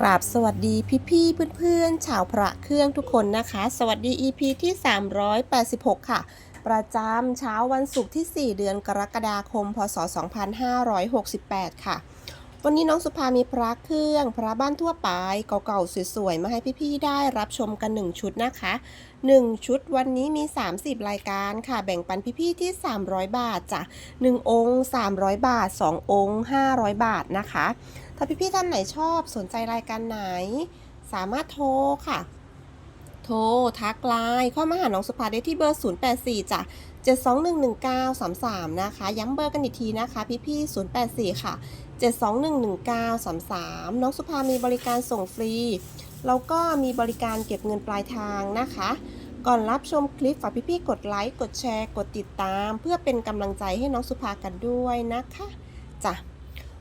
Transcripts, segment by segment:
กราบสวัสดีพี่ๆเพื่อนๆชาวพระเครื่องทุกคนนะคะ สวัสดี EP ที่ 386 ค่ะ ประจำเช้าวันศุกร์ที่ 4 เดือนกรกฎาคม พศ 2568 ค่ะ วันนี้น้องสุภามีพระเครื่อง พระบ้านทั่วไปเก่าๆสวยๆ มาให้พี่ๆได้รับชมกัน 1 ชุดนะคะ 1 ชุดวันนี้มี 30 รายการค่ะ แบ่งปันพี่ๆที่ 300 บาทจ้ะ1องค์ 300 บาท 2 องค์ 500 บาทนะคะ ถ้าพี่ๆท่านไหนชอบสนใจรายการไหน สามารถโทรค่ะ โทรทักไลน์เข้ามาหาน้องสุภาได้ที่เบอร์ 084จ้ะ7211933 นะคะ ย้ำเบอร์กันอีกทีนะคะ พี่ๆ084 ค่ะ 7211933 น้องสุภามีบริการส่งฟรี แล้วก็มีบริการเก็บเงินปลายทางนะคะ ก่อนรับชมคลิปฝากพี่ๆกดไลค์ กดแชร์ กดติดตาม เพื่อเป็นกำลังใจให้น้องสุภากันด้วยนะคะจ้ะ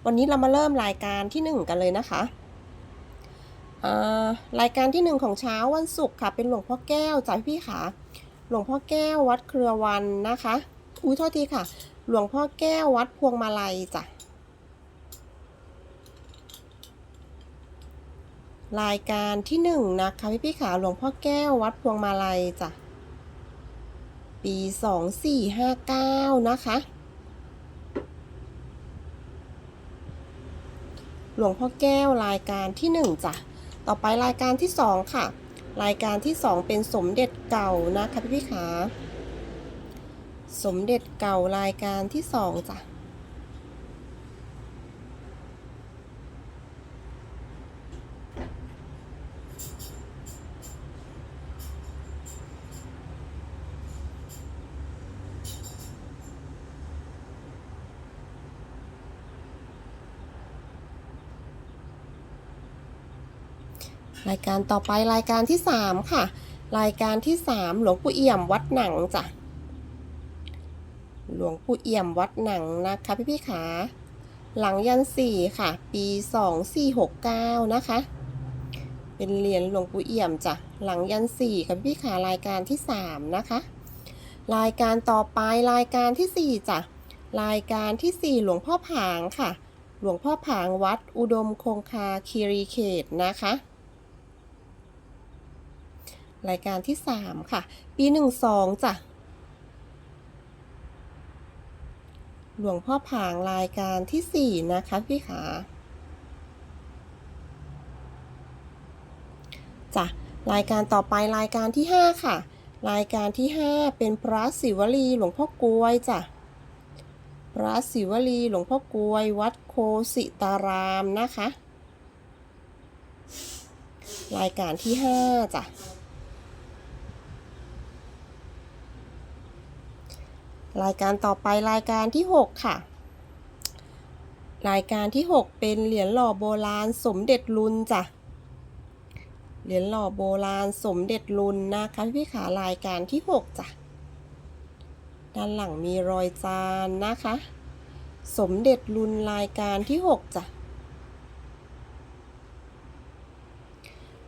วันนี้เรามาเริ่มรายการที่ 1 กันเลยนะคะอ่ารายการที่ 1 ของเช้าวันศุกร์ค่ะ เป็นหลวงพ่อแก้วจ้ะพี่ๆค่ะ หลวงพ่อแก้ววัดเครือวันนะคะ อุ้ยโทษทีค่ะ หลวงพ่อแก้ววัดพวงมาลัยจ้ะ รายการที่หนึ่งนะคะพี่พี่ขาหลวงพ่อแก้ววัดพวงมาลัยจ้ะ ปีสองสี่ห้าเก้านะคะ หลวงพ่อแก้วรายการที่หนึ่งจ้ะต่อไปรายการที่สองค่ะ รายการที่สองเป็นสมเด็จเก่านะคะพี่พี่ขาสมเด็จเก่ารายการที่สองจ้ะ รายการต่อไปรายการที่3ค่ะ รายการที่3หลวงปู่เอี่ยมวัดหนังจ้ะหลวงปู่เอี่ยมวัดหนังนะคะพี่พี่ขาหลังยันสี่ค่ะ ปี2469นะคะ เป็นเหรียญหลวงปู่เอี่ยมจ้ะหลังยันสี่ค่ะพี่พี่ขารายการที่3นะคะ รายการต่อไปรายการที่4จ้ะรายการที่สี่หลวงพ่อผางค่ะ หลวงพ่อผางวัดอุดมคงคาคีรีเขตนะคะ รายการที่ 3 ค่ะ ปี 12จ้ะหลวงพ่อผางรายการที่ 4 นะคะพี่ขาจ้ะรายการต่อไปรายการที่ 5 ค่ะ รายการที่ 5 เป็นพระศิวลีหลวงพ่อกลวยจ้ะพระศิวลีหลวงพ่อกลวย วัดโคสิตารามนะคะ รายการที่ 5 จ้ะ รายการต่อไปรายการที่ 6 ค่ะ รายการที่ 6 เป็นเหรียญหล่อโบราณสมเด็จลุนจ้ะ เหรียญหล่อโบราณสมเด็จลุนนะคะพี่ขารายการที่ 6 จ้ะ ด้านหลังมีรอยจานนะคะ สมเด็จลุนรายการที่ 6 จ้ะ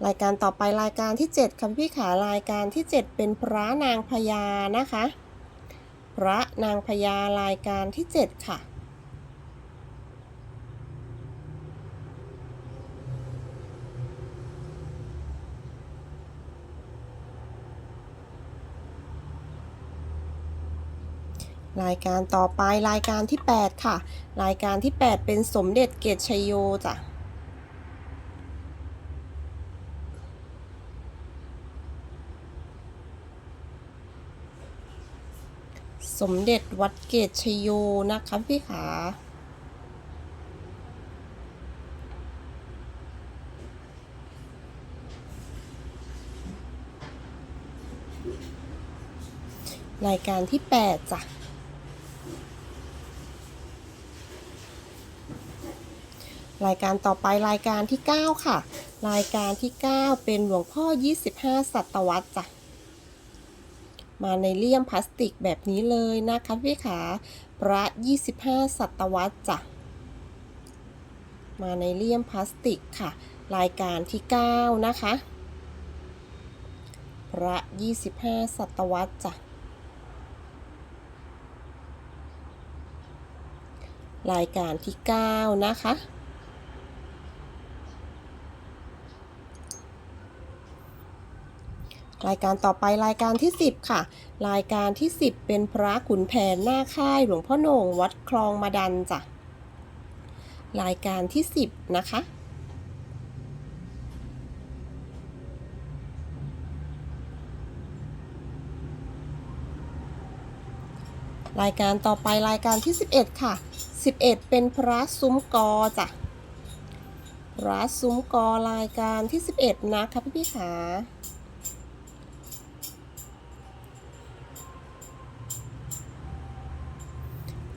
รายการต่อไปรายการที่ 7ค่ะพี่ขารายการที่ 7 เป็นพระนางพญานะคะ พระนางพญารายการที่ 7 ค่ะ รายการต่อไปรายการที่ 8 ค่ะ รายการที่ 8 เป็นสมเด็จเกตชยโยจ้ะ สมเด็จวัดเกตชโยนะคะพี่ขา รายการที่ 8 จ้ะ รายการต่อไปรายการที่ 9 ค่ะ รายการที่ 9 เป็นหลวงพ่อ 25 ศตวรรษจ้ะ มาในเลี่ยมพลาสติกแบบนี้เลยนะคะพี่ขาพระ25 ศตวรรษจ้ะ มาในเลี่ยมพลาสติกค่ะ รายการที่ 9 นะคะพระ25 ศตวรรษจ้ะ รายการที่ 9 นะคะ รายการต่อไปรายการที่ 10 ค่ะ รายการที่ 10 เป็นพระขุนแผนหน้าค่ายหลวงพ่อโหน่งวัดคลองมาดันจ้ะรายการที่ 10 นะคะรายการต่อไปรายการที่ 11 ค่ะ 11 เป็นพระซุ้มกอจ้ะพระซุ้มกอรายการที่ 11 นะคะพี่พี่ขา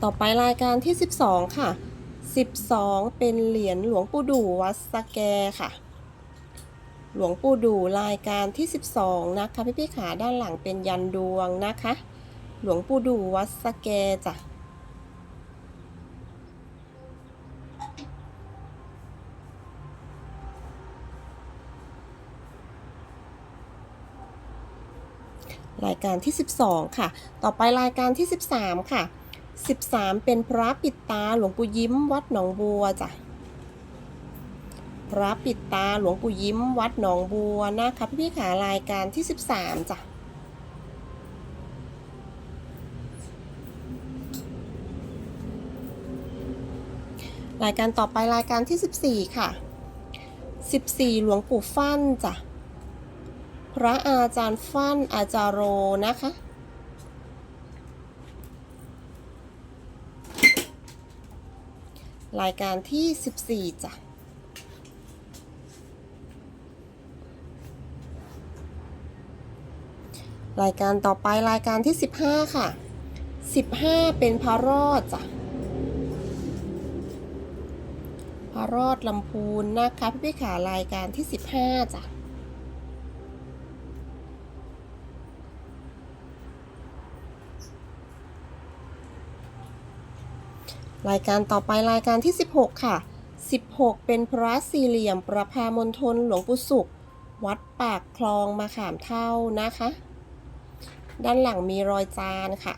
ต่อไปรายการที่ 12 ค่ะ 12 เป็นเหรียญหลวงปู่ดู่วัดสะแกค่ะ หลวงปู่ดู่รายการที่ 12 นะคะพี่พี่ๆขาด้านหลังเป็นยันดวงนะคะ หลวงปู่ดู่วัดสะแกจ้ะรายการที่ 12 ค่ะ ต่อไปรายการที่ 13 ค่ะ 13 เป็นพระปิดตาหลวงปู่ยิ้มวัดหนองบัวจ้ะพระปิดตาหลวงปู่ยิ้มวัดหนองบัวนะคะพี่ๆขารายการที่ 13จ้ะรายการต่อไปรายการที่ 14 ค่ะ 14 หลวงปู่ฟั่นจ้ะพระอาจารย์ฟั่นอาจารโรนะคะ รายการที่ 14จ้ะรายการต่อไปรายการที่ 15 ค่ะ 15 เป็นพระรอดจ้ะพระรอดลำพูนนะคะพี่พี่ขารายการที่ 15จ้ะ รายการต่อไปรายการที่ 16 ค่ะ 16 เป็นพระสี่เหลี่ยมประพามณฑลหลวงปู่สุข วัดปากคลองมาขามเท่านะคะ ด้านหลังมีรอยจานค่ะ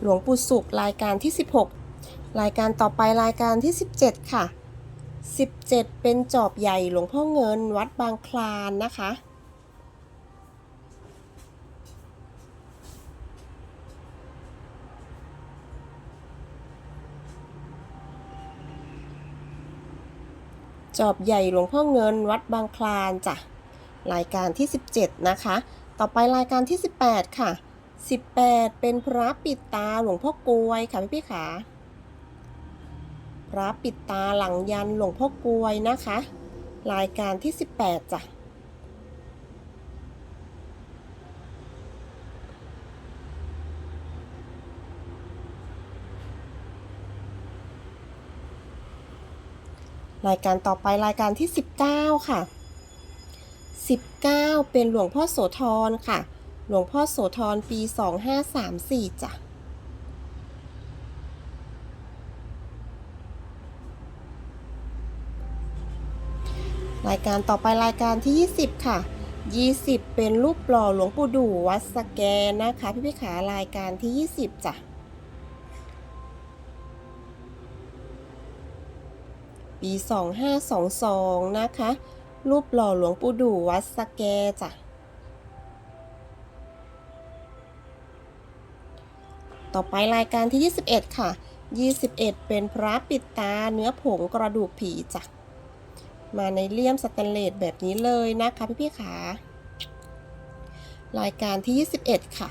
หลวงปู่สุขรายการที่ 16 รายการต่อไปรายการที่ 17 ค่ะ 17 เป็นจอบใหญ่หลวงพ่อเงินวัดบางคลานนะคะ จอบใหญ่หลวงพ่อเงินวัดบางคลานจ้ะ รายการที่ 17 นะคะ ต่อไปรายการที่ 18 ค่ะ 18 เป็นพระปิดตาหลวงพ่อกลวยค่ะพี่พี่ขา พระปิดตาหลังยันหลวงพ่อกลวยนะคะ รายการที่ 18จ้ะรายการต่อไปรายการที่ 19 ค่ะ 19 เป็นหลวงพ่อโสธรค่ะ หลวงพ่อโสธรปี 2534จ้ะ รายการต่อไปรายการที่ 20 ค่ะ 20 เป็นรูปหล่อหลวงปู่ดู่วัดสแกนนะคะ พี่พี่ขารายการที่ 20จ้ะปี 2522 นะคะ รูปหล่อหลวงปู่ดู่วัดสแกจ้ะต่อไปรายการที่ 21 ค่ะ 21 เป็นพระปิดตาเนื้อผงกระดูกผีจ้ะ มาในเลี่ยมสแตนเลสแบบนี้เลยนะคะพี่พี่ๆขารายการที่ 21 ค่ะ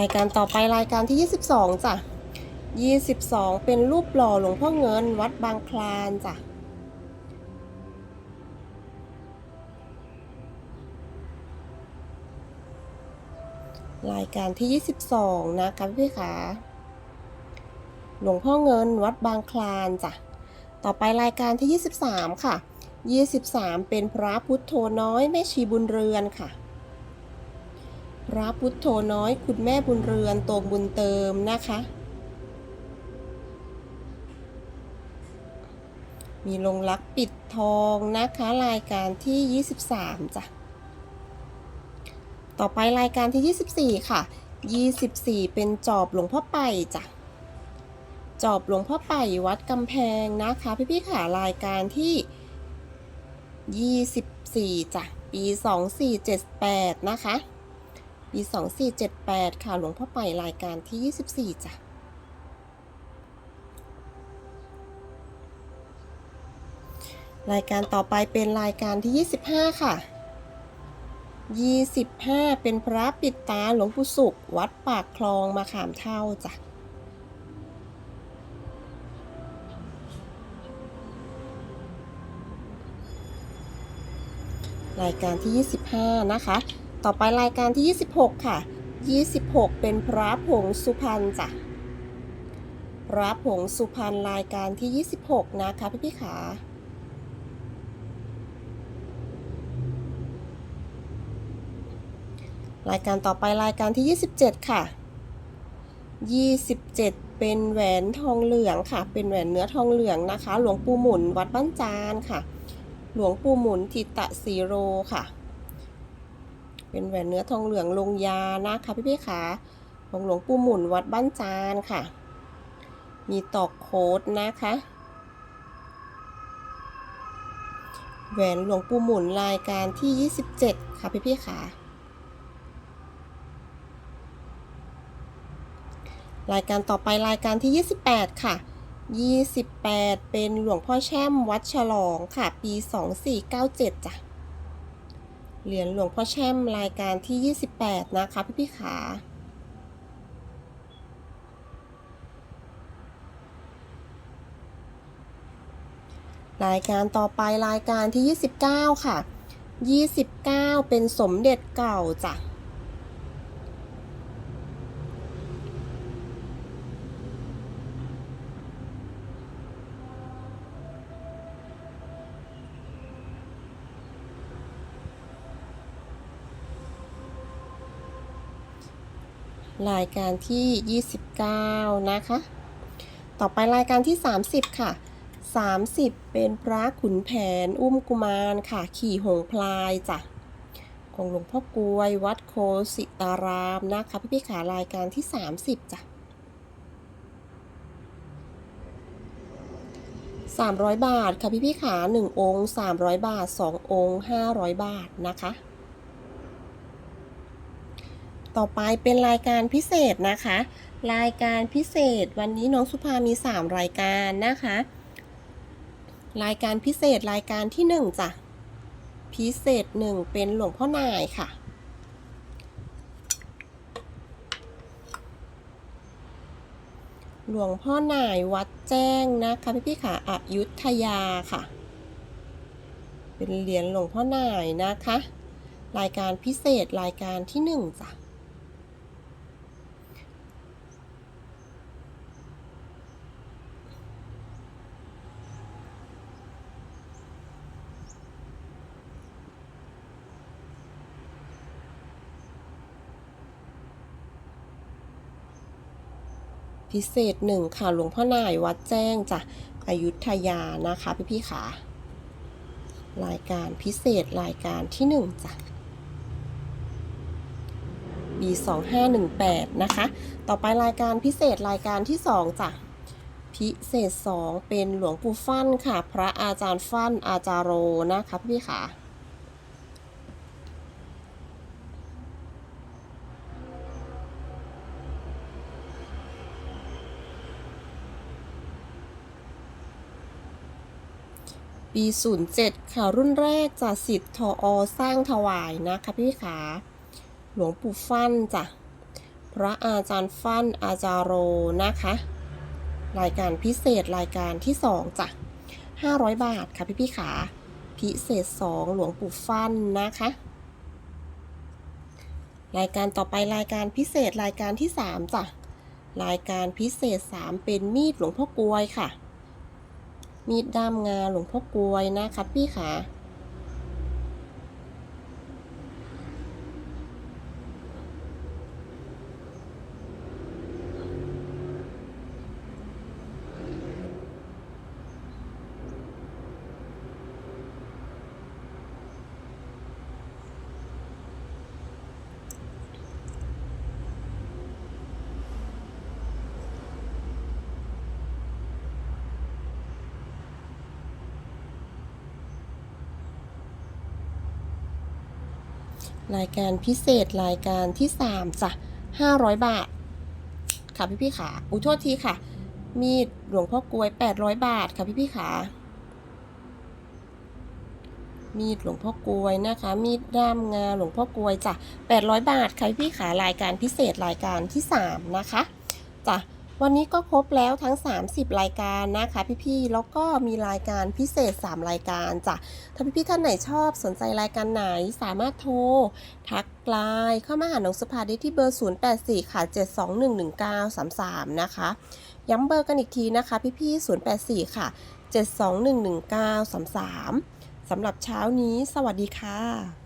รายการต่อไปรายการที่ 22 จ้ะ 22 เป็นรูปหล่อหลวงพ่อเงินวัดบางคลานจ้ะ รายการที่ 22 นะคะพี่ขาหลวงพ่อเงินวัดบางคลานจ้ะ ต่อไปรายการที่ 23 ค่ะ 23 เป็นพระพุทโธน้อยแม่ชีบุญเรือนค่ะ พระพุทโธน้อยคุณแม่บุญเรือนโตบุญเติมนะคะ มีลงรักปิดทองนะคะรายการที่ 23 จ้ะ ต่อไปรายการที่ 24 ค่ะ 24 เป็นจอบหลวงพ่อไปจ้ะ จอบหลวงพ่อไปวัดกำแพงนะคะ พี่ๆค่ะรายการที่ 24 จ้ะ ปี 2478 นะคะ ปี 2478 ค่ะ หลวงพ่อไปรายการที่ 24 จ้ะรายการต่อไปเป็นรายการที่ 25 ค่ะ 25 เป็นพระปิดตาหลวงปู่สุข วัดปากคลองมาขามเท่าจ้ะรายการที่ 25 นะคะ ต่อไปรายการที่ 26 ค่ะ 26 เป็นพระผงสุพรรณจ้ะ พระผงสุพรรณรายการที่ 26 นะคะพี่พี่ขา รายการต่อไปรายการที่ 27 ค่ะ 27 เป็นแหวนทองเหลืองค่ะ เป็นแหวนเนื้อทองเหลืองนะคะ หลวงปู่หมุนวัดบ้านจานค่ะ หลวงปู่หมุนทิตะสีโรค่ะ เป็นแหวนเนื้อทองเหลืองลงยานะคะพี่พี่ๆขาของหลวงปู่หมุนวัดบ้านจานค่ะ มีตอกโค้ดนะคะแหวนหลวงปู่หมุนรายการที่ 27 ค่ะพี่พี่ๆขา รายการต่อไปรายการที่ 28 ค่ะ 28 เป็นหลวงพ่อแช่มวัดฉลองค่ะ ปี 2497จ้ะ เหรียญหลวงพ่อแช่มรายการที่ 28 นะคะ พี่พี่ขารายการต่อไปรายการที่ 29 ค่ะ 29 เป็นสมเด็จเก่าจ้ะ รายการที่ 29 นะคะ ต่อไปรายการที่ 30 ค่ะ 30 เป็นพระขุนแผนอุ้มกุมารค่ะ ขี่หงพลายจ้ะของหลวงพ่อกลวยวัดโคสิตารามนะคะพี่พี่ขารายการที่ 30จ้ะ300 บาทค่ะพี่พี่ขา1องค์ 300 บาท 2 องค์ 500 บาทนะคะ ต่อไปเป็นรายการพิเศษนะคะ รายการพิเศษ วันนี้น้องสุภามี 3 รายการนะคะ รายการพิเศษรายการที่ 1จ้ะพิเศษ 1 เป็นหลวงพ่อนายค่ะ หลวงพ่อนายวัดแจ้งนะคะพี่พี่ๆค่ะอยุธยาค่ะ เป็นเหรียญหลวงพ่อนายนะคะรายการพิเศษรายการที่หนึ่งจ้ะ พิเศษหนึ่งค่ะหลวงพ่อนายวัดแจ้งจ้ะอยุธยานะคะพี่พี่ๆค่ะ รายการพิเศษรายการที่หนึ่งจ้ะปี2518นะคะ ต่อไปรายการพิเศษรายการที่สองจ้ะพิเศษ2เป็นหลวงปู่ฟั่นค่ะ พระอาจารย์ฟั่นอาจารโรนะคะพี่ๆค่ะ ปี 07 ค่ะรุ่นแรกจะสิทธิ์ทออสร้างถวายนะคะพี่ขาหลวงปู่ฟั่นจ้ะพระอาจารย์ฟั่นอาจารโรนะคะ รายการพิเศษรายการที่ 2จ้ะ500 บาทค่ะพี่พี่ขา พิเศษ 2 หลวงปู่ฟั่นนะคะ รายการต่อไปรายการพิเศษรายการที่ 3จ้ะรายการพิเศษ 3 เป็นมีดหลวงพ่อกลวยค่ะ มีดด้ามงาหลวงพ่อกลวยนะคะพี่ขา รายการพิเศษรายการที่ 3จ้ะ500 บาท ค่ะพี่พี่ขาอุ้ยโทษทีค่ะ มีดหลวงพ่อกลวย 800 บาทค่ะพี่พี่ขามีดหลวงพ่อกลวยนะคะ มีดด้ามงาหลวงพ่อกลวยจ้ะ800 บาทค่ะพี่ๆขารายการพิเศษรายการที่ 3 นะคะจ้ะ วันนี้ก็ครบแล้วทั้ง 30 รายการนะคะ พี่ๆ แล้วก็มีรายการพิเศษ 3 รายการจ้ะ ถ้าพี่ๆ ท่านไหนชอบสนใจรายการไหนสามารถโทร ทักไลน์เข้ามาหาน้องสุภาได้ที่เบอร์ 084 ค่ะ 7211933 นะคะ ย้ำเบอร์กันอีกทีนะคะ พี่ๆ 084 ค่ะ 7211933 สำหรับเช้านี้ สวัสดีค่ะ